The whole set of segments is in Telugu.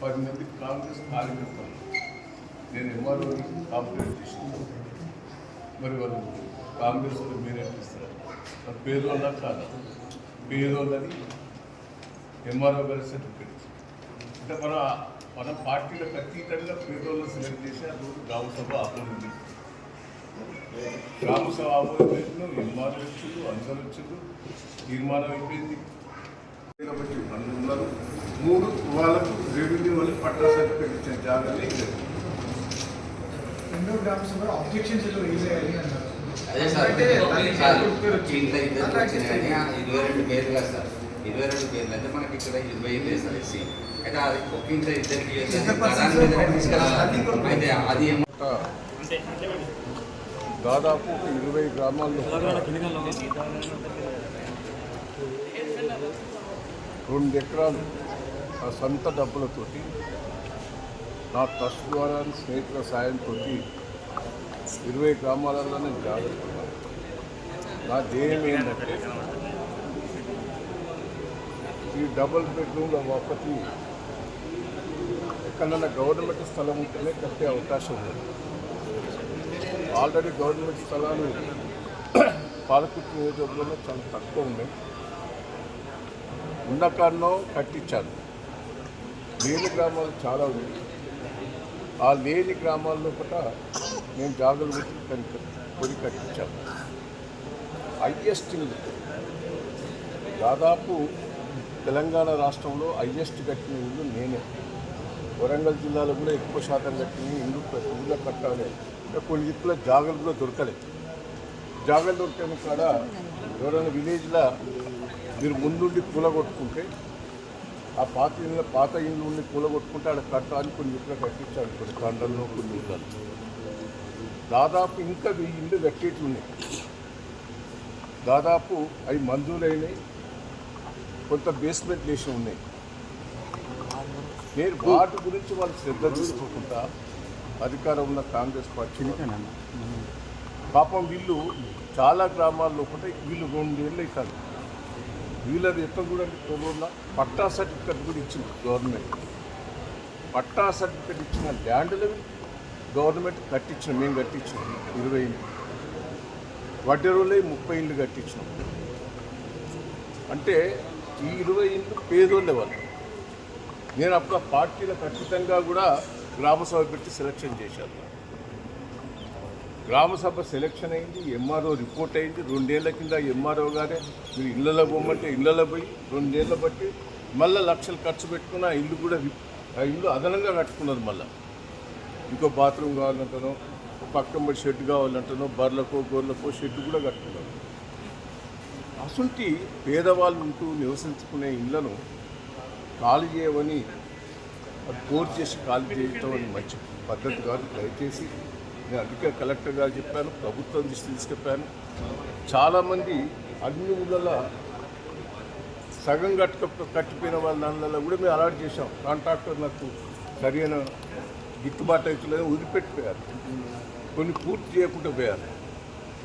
పది మంది కాంగ్రెస్ కార్యకర్తలు నేను ఎంఆర్ఓ కాంప్లైంట్ చేసిన మరి వాళ్ళు కాంగ్రెస్ వాళ్ళు మీరేంటి ఇస్తారు మరి పేదోళ్ళ కాదా. పేదోళ్ళని ఎంఆర్ఓ గారి సర్టిఫికేట్ అంటే మన మన పార్టీలకు అతీతంగా పేదోళ్ళని సెలెక్ట్ చేసి ఆ రోజు గ్రామ సభ ఆపడింది గ్రామ సభ ఆపడిన ఎంఆర్ఓ వచ్చిండు అందరు వచ్చిండు తీర్మానం అయిపోయింది. కాబట్టి పనులు ఉన్నారు. మూడు వాళ్ళకు రెవెన్యూ వాళ్ళకి పట్టా సర్టిఫికేట్ ఇచ్చిన ఇది. రెండో గ్రామ సభ ఆబ్జెక్షన్స్ ఏదో రేజ్ అయ్యాయి అన్నారు. అదే సార్ సార్ ఇరవై రెండు పేర్లు కదా సార్ ఇరవై రెండు పేర్లు. అయితే మనకి ఇక్కడ ఇరవై ఐదు వేస్తారు ఎస్సీ. అయితే అది ఒక ఇంట్లో ఇద్దరికి అయితే అది దాదాపు ఇరవై గ్రామాల్లో. రెండు ఎకరాలు ఆ సొంత డబ్బులతోటి నా ట్రస్ట్ ద్వారా స్నేహితుల సాయంతో ఇరవై గ్రామాలలో నేను జాగ్రత్తన్నాను నా ధ్యేయం ఏంటంటే ఈ డబుల్ బెడ్రూమ్ల ఒకటి ఎక్కడన్నా గవర్నమెంట్ స్థలం ఉంటేనే కట్టే అవకాశం ఉంది ఆల్రెడీ గవర్నమెంట్ స్థలాలు పాలకుర్తి నియోజకవర్గంలో చాలా తక్కువ ఉన్నాయి. ఉన్న కారణం కట్టించాను లేని గ్రామాలు చాలా ఉన్నాయి. ఆ లేని గ్రామాల్లో కూడా నేను జాగ్రత్త పెట్టి కొని కట్టించాను. హైయెస్ట్ ఇల్లు దాదాపు తెలంగాణ రాష్ట్రంలో హైయెస్ట్ కట్టిన ఇల్లు నేనే. వరంగల్ జిల్లాలో కూడా ఎక్కువ శాతం కట్టిన ఇల్లు ఊళ్ళో కట్టాలి కొన్ని దిక్కుల జాగ్రత్త కూడా దొరకలేదు. జాగ్రత్త దొరికిన కాడ ఎవరైనా విలేజ్లో మీరు ముందుండి కూలగొట్టుకుంటే ఆ పాత ఇళ్ళ పాత ఇల్లు ఉండి కూలగొట్టుకుంటే ఆడ కట్టాలని కొన్ని దిక్కులు కట్టించాలి కొన్ని కండల్లో కొన్ని ఇళ్ళలో దాదాపు ఇంకా వెయ్యి ఇల్లు కట్టేట్లు ఉన్నాయి దాదాపు అవి మంజూరైనాయి కొంత బేస్మెంట్ వేసి ఉన్నాయి. నేను వాటి గురించి వాళ్ళు శ్రద్ధ తీసుకోకుండా అధికారం ఉన్న కాంగ్రెస్ పార్టీని పాపం వీళ్ళు చాలా గ్రామాల్లో కూడా వీళ్ళు రెండేళ్ళు అవుతారు. వీళ్ళది ఎక్కడ కూడా తొలూరులో పట్టా సర్టిఫికెట్ కూడా ఇచ్చింది గవర్నమెంట్. పట్టా సర్టిఫికెట్ ఇచ్చిన ల్యాండ్లు గవర్నమెంట్ కట్టించిన మేము కట్టించాం ఇరవై ఇండ్లు వడ్డీ రోజులే ముప్పై ఇండ్లు కట్టించినాం. అంటే ఈ ఇరవై ఇండ్లు పేదోళ్ళే వాళ్ళు. నేను అప్పుడు పార్టీల ఖచ్చితంగా కూడా గ్రామసభ పెట్టి సెలక్షన్ చేశాను. గ్రామ సభ సెలక్షన్ అయింది ఎంఆర్ఓ రిపోర్ట్ అయింది. రెండేళ్ళ కింద ఎంఆర్ఓ గారే మీరు ఇళ్ళలో పోమంటే ఇళ్ళలో పోయి రెండేళ్ళ బట్టి మళ్ళీ లక్షలు ఖర్చు పెట్టుకున్న ఆ ఇల్లు కూడా ఆ ఇల్లు అదనంగా కట్టుకున్నది మళ్ళీ. ఇంకో బాత్రూమ్ కావాలంటాను పక్కన షెడ్ కావాలంటాను బర్లకో గోర్లకో షెడ్ కూడా కట్టుకున్నాను అసలుంటి పేదవాళ్ళు ఉంటూ నివసించుకునే ఇళ్ళను ఖాళీ చేయమని కోర్టు చేసి ఖాళీ చేయటం అని మంచి పద్ధతి కాదు. దయచేసి నేను అందుకే కలెక్టర్ గారు చెప్పాను ప్రభుత్వం దృష్టి తీసుకెప్పాను చాలామంది అన్ని ఊళ్ళ సగం కట్టుక కట్టిపోయిన వాళ్ళ దానిలో కూడా మేము అలాట్ చేసాం కాంట్రాక్టర్ నాకు సరైన గిట్టుబాటు అవుతుందని వదిలిపెట్టిపోయారు. కొన్ని పూర్తి చేయకుండా పోయారు.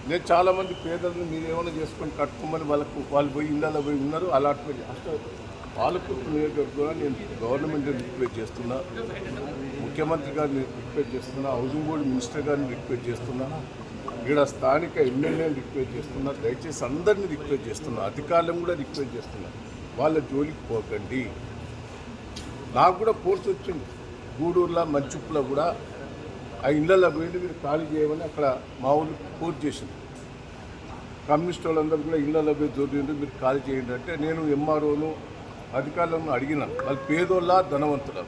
నేను చాలామంది పేదలను మీరు ఏమైనా చేసుకొని కట్టుకోమని వాళ్ళకు వాళ్ళు పోయి ఇండియాలో పోయి ఉన్నారు అలాట్మెంట్ అసలు పాలకుర్తి నియోజకవర్గంలో నేను గవర్నమెంట్ రిక్వెస్ట్ చేస్తున్నా ముఖ్యమంత్రి గారిని రిక్వెస్ట్ చేస్తున్నా హౌసింగ్ బోర్డు మినిస్టర్ గారిని రిక్వెస్ట్ చేస్తున్నా ఇక్కడ స్థానిక ఎమ్మెల్యేని రిక్వెస్ట్ చేస్తున్నా దయచేసి అందరిని రిక్వెస్ట్ చేస్తున్నా అధికారులను కూడా రిక్వెస్ట్ చేస్తున్నా. వాళ్ళ జోలికి పోకండి. నాకు కూడా ఫోర్స్ వచ్చింది. గూడూరులో మంచుప్పులో కూడా ఆ ఇళ్ళలో పోయి మీరు ఖాళీ చేయమని అక్కడ మా ఊళ్ళు ఫోర్స్ చేసింది కమ్యూనిస్ట్ వాళ్ళందరూ కూడా ఇళ్ళలో పోయి దొరికింది మీరు ఖాళీ చేయండి అంటే నేను ఎంఆర్ఓను అధికారులను అడిగిన. వాళ్ళు పేదోళ్ళ ధనవంతుల?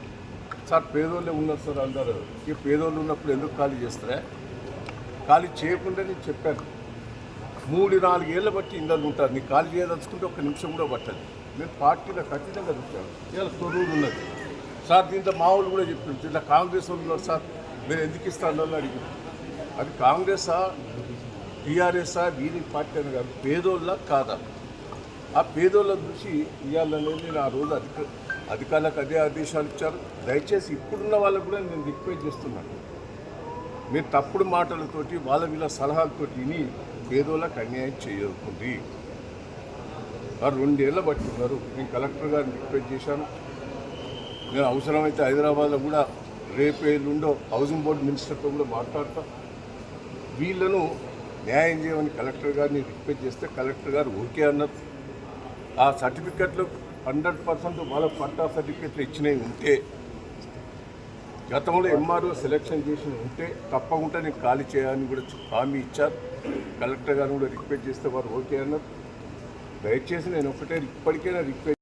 సార్ పేదోళ్ళే ఉన్నారు సార్ అందరూ. ఈ పేదోళ్ళు ఉన్నప్పుడు ఎందుకు ఖాళీ చేస్తారా? ఖాళీ చేయకుండా నేను చెప్పాను. మూడు నాలుగేళ్ళ బట్టి ఇళ్ళలు ఉంటారు. నీకు ఖాళీ చేయదలుచుకుంటే ఒక నిమిషం కూడా పట్టదు. నేను పార్టీలో ఖచ్చితంగా చూశాను ఇలా తొరువులు ఉన్నది. సార్ దీంట్లో మా వాళ్ళు కూడా చెప్పింది ఇలా కాంగ్రెస్ వాళ్ళు ఉన్నారు సార్. మీరు ఎందుకు ఇస్తారో అని అడిగారు. అది కాంగ్రెసా టీఆర్ఎస్ఆ వీరి పార్టీ అని కాదు పేదోళ్ళ కాదా? ఆ పేదోళ్ళ చూసి ఇవ్వాలనేది నేను ఆ రోజు అధిక అధికారులకు అదే ఆదేశాలు ఇచ్చారు. దయచేసి ఇప్పుడున్న వాళ్ళకు కూడా నేను రిక్వెస్ట్ చేస్తున్నాను మీరు తప్పుడు మాటలతోటి వాళ్ళ వీళ్ళ సలహాలతో విని పేదోళ్ళకి అన్యాయం చేయకుంది వారు రెండేళ్ళ పట్టుకున్నారు నేను కలెక్టర్ గారిని రిక్వెస్ట్ చేశాను. నేను అవసరమైతే హైదరాబాద్లో కూడా రేపు ఎల్లుండో హౌసింగ్ బోర్డు మినిస్టర్తో కూడా మాట్లాడతా. వీళ్ళను న్యాయం చేయమని కలెక్టర్ గారిని రిక్వెస్ట్ చేస్తే కలెక్టర్ గారు ఓకే అన్నారు. ఆ సర్టిఫికెట్లు హండ్రెడ్ పర్సెంట్ వాళ్ళ పట్టా సర్టిఫికెట్లు ఇచ్చినవి ఉంటే గతంలో ఎంఆర్ఓ సెలెక్షన్ చేసిన ఉంటే తప్పకుండా నేను ఖాళీ చేయాలని కూడా హామీ ఇచ్చారు. కలెక్టర్ గారిని కూడా రిక్వెస్ట్ చేస్తే వారు ఓకే అన్నారు. దయచేసి నేను ఒకటే ఇప్పటికైనా రిక్వెస్ట్